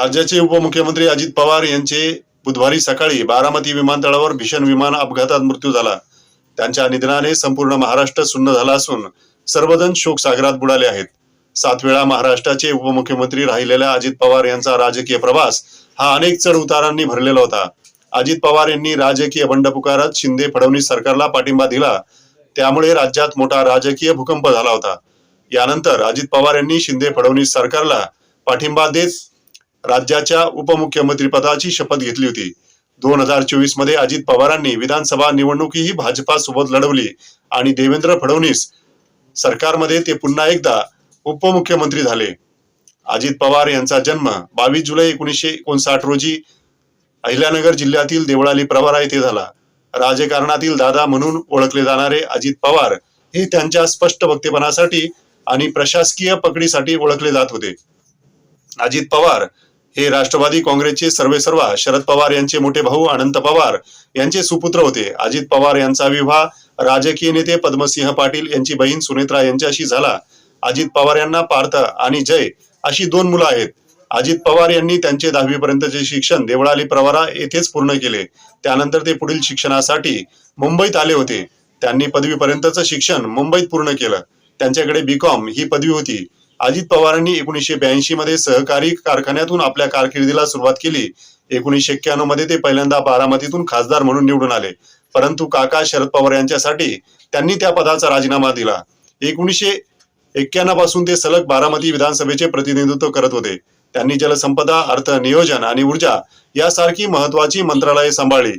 राज्याचे उपमुख्यमंत्री अजित पवार यांचे बुधवारी सकाळी बारामती विमानतळावर भीषण विमान अपघातात मृत्यू झाला. त्यांच्या निधनाने संपूर्ण महाराष्ट्र सुन्न झाला असून सर्वजण शोकसागरात बुडाले आहेत. सात वेळा महाराष्ट्राचे उपमुख्यमंत्री राहिलेल्या अजित पवार यांचा राजकीय प्रवास हा अनेक चढ उतारांनी भरलेला होता. अजित पवार यांनी राजकीय बंड पुकारत शिंदे फडणवीस सरकारला पाठिंबा दिला. त्यामुळे राज्यात मोठा राजकीय भूकंप झाला होता. यानंतर अजित पवार यांनी शिंदे फडणवीस सरकारला पाठिंबा देत राज्याच्या उपमुख्यमंत्री पदाची शपथ घेतली होती. दोन हजार चोवीसमध्ये अजित पवारांनी विधानसभा निवडणुकीही भाजपा सोबत लढवली आणि देवेंद्र फडणवीस सरकारमध्ये ते पुन्हा एकदा उपमुख्यमंत्री झाले. अजित पवार यांचा जन्म बावीस जुलै एकोणीसशे एकोणसाठ रोजी अहिल्यानगर जिल्ह्यातील देवळाली प्रवारा येथे झाला. राजकारणातील दादा म्हणून ओळखले जाणारे अजित पवार हे त्यांच्या स्पष्ट वक्तेपणासाठी आणि प्रशासकीय पकडीसाठी ओळखले जात होते. अजित पवार हे राष्ट्रवादी काँग्रेसचे सर्वेसर्वा शरद पवार यांचे मोठे भाऊ अनंत पवार यांचे सुपुत्र होते. अजित पवार यांचा विवाह राजकीय नेते पद्मसिंह पाटील यांची बहीण सुनेत्रा यांच्याशी झाला. अजित पवार यांना पार्थ आणि जय अशी दोन मुलं आहेत. अजित पवार यांनी त्यांचे दहावी पर्यंतचे शिक्षण देवळाली प्रवारा येथेच पूर्ण केले. त्यानंतर ते पुढील शिक्षणासाठी मुंबईत आले होते. त्यांनी पदवीपर्यंतचं शिक्षण मुंबईत पूर्ण केलं. त्यांच्याकडे बीकॉम ही पदवी होती. अजित पवारांनी एकोणीसशे ब्याऐंशी मध्ये सहकारी कारखान्यातून आपल्या कारकिर्दीला सुरुवात केली. एकोणीसशे एक्क्याण्णवमध्ये ते पहिल्यांदा बारामतीतून खासदार म्हणून निवडून आले. परंतु काका शरद पवार यांच्यासाठी त्यांनी त्या पदाचा राजीनामा दिला. एकोणीसशे एक्क्याण्णवपासून ते सलग बारामती विधानसभेचे प्रतिनिधित्व करत होते. त्यांनी जलसंपदा अर्थ नियोजन आणि ऊर्जा यासारखी महत्वाची मंत्रालये सांभाळली.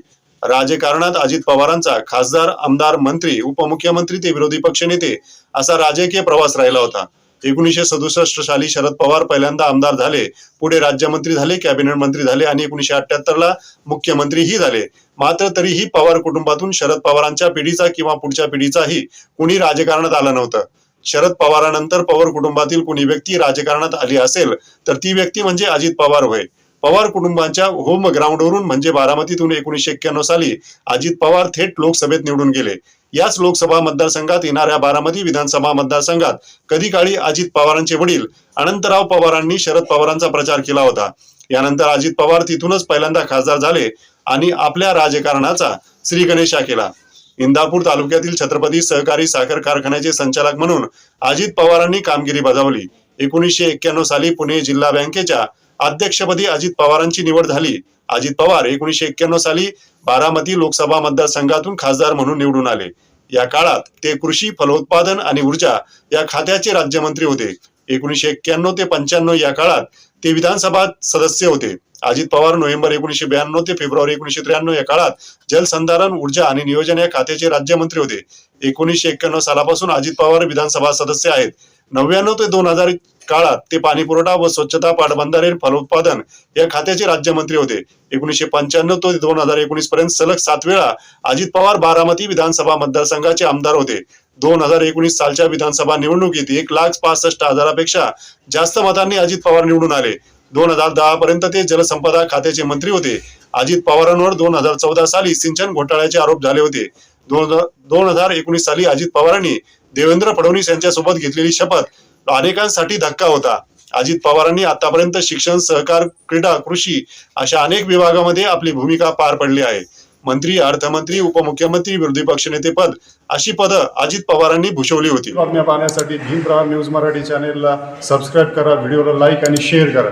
राजकारणात अजित पवारांचा खासदार आमदार मंत्री उपमुख्यमंत्री ते विरोधी पक्षनेते असा राजकीय प्रवास राहिला होता. एकोणीसशे सदुसष्ट साली शरद पवार पहिल्यांदा आमदार झाले. पुढे राज्यमंत्री झाले कॅबिनेट मंत्री झाले आणि एकोणीसशे अठ्याहत्तर ला मुख्यमंत्रीही झाले. मात्र तरीही पवार कुटुंबातून शरद पवारांच्या पिढीचा किंवा पुढच्या पिढीचाही कुणी राजकारणात आलं नव्हतं. शरद पवारानंतर पवार कुटुंबातील कुणी व्यक्ती राजकारणात आली असेल तर ती व्यक्ती म्हणजे अजित पवार होय. पवार कुटुंबाच्या होम ग्राउंडवरून म्हणजे बारामतीतून एकोणीसशे एक्क्याण्णव साली अजित पवार थेट लोकसभेत निवडून गेले. याच लोकसभा मतदारसंघात येणाऱ्या बारामती विधानसभा मतदारसंघात कधी काळी अजित पवारांचे वडील अनंतराव पवारांनी शरद पवारांचा प्रचार केला होता. यानंतर अजित पवार तिथूनच पहिल्यांदा खासदार झाले आणि आपल्या राजकारणाचा श्री गणेशा केला. इंदापूर तालुक्यातील छत्रपती सहकारी साखर कारखान्याचे संचालक म्हणून अजित पवारांनी कामगिरी बजावली. एकोणीसशे एक्क्याण्णव साली पुणे जिल्हा बँकेच्या अध्यक्षपदी अजित पवारांची निवड झाली. अजित पवार एकोणीशे एक्क्याण्णव साली बारामती लोकसभा मतदारसंघातून खासदार म्हणून निवडून आले. या काळात ते कृषी फलोत्पादन आणि ऊर्जा या खात्याचे राज्यमंत्री होते. एकोणीशे एक्क्याण्णव ते पंच्याण्णव या काळात ते विधानसभा सदस्य होते. अजित पवार नोव्हेंबर एकोणीशे ब्याण्णव ते फेब्रुवारी एकोणीशे त्र्याण्णव या काळात जलसंधारण ऊर्जा आणि नियोजन या खात्याचे राज्यमंत्री होते. एकोणीशे एक्क्याण्णव सालापासून अजित पवार विधानसभा सदस्य आहेत. नव्याण्णव ते दोन हजार काळात ते पाणी पुरवठा व स्वच्छता पाटबंधारे फलोत्पादन या खात्याचे राज्यमंत्री होते. एकोणीशे पंच्याण्णव ते दोन हजार एकोणीस पर्यंत सलग सात वेळा अजित पवार बारामती विधानसभा मतदारसंघाचे आमदार होते. दोन हजार एकोणीस सालच्या विधानसभा निवडणुकीत एक लाख पासष्ट हजारापेक्षा जास्त मतांनी अजित पवार निवडून आले. दोन हजार दहा पर्यंत ते जलसंपदा खात्याचे मंत्री होते. अजित पवारांवर दोन हजार चौदा साली सिंचन घोटाळ्याचे आरोप झाले होते. दोन दोन हजार एकोणीस साली अजित पवारांनी देवेंद्र फडणवीस यांच्यासोबत घेतलेली शपथ अनेकांसाठी धक्का होता. अजित पवारांनी आतापर्यंत शिक्षण सहकार क्रीडा कृषी अशा अनेक विभागामध्ये आपली भूमिका पार पडली आहे. मंत्री अर्थमंत्री उपमुख्यमंत्री विरोधी पक्षनेते पद अशी पदं अजित पवारांनी भूषवली होती. बातम्या पाहण्यासाठी भीम न्यूज मराठी चॅनेलला सबस्क्राईब करा व्हिडिओला लाईक आणि शेअर करा.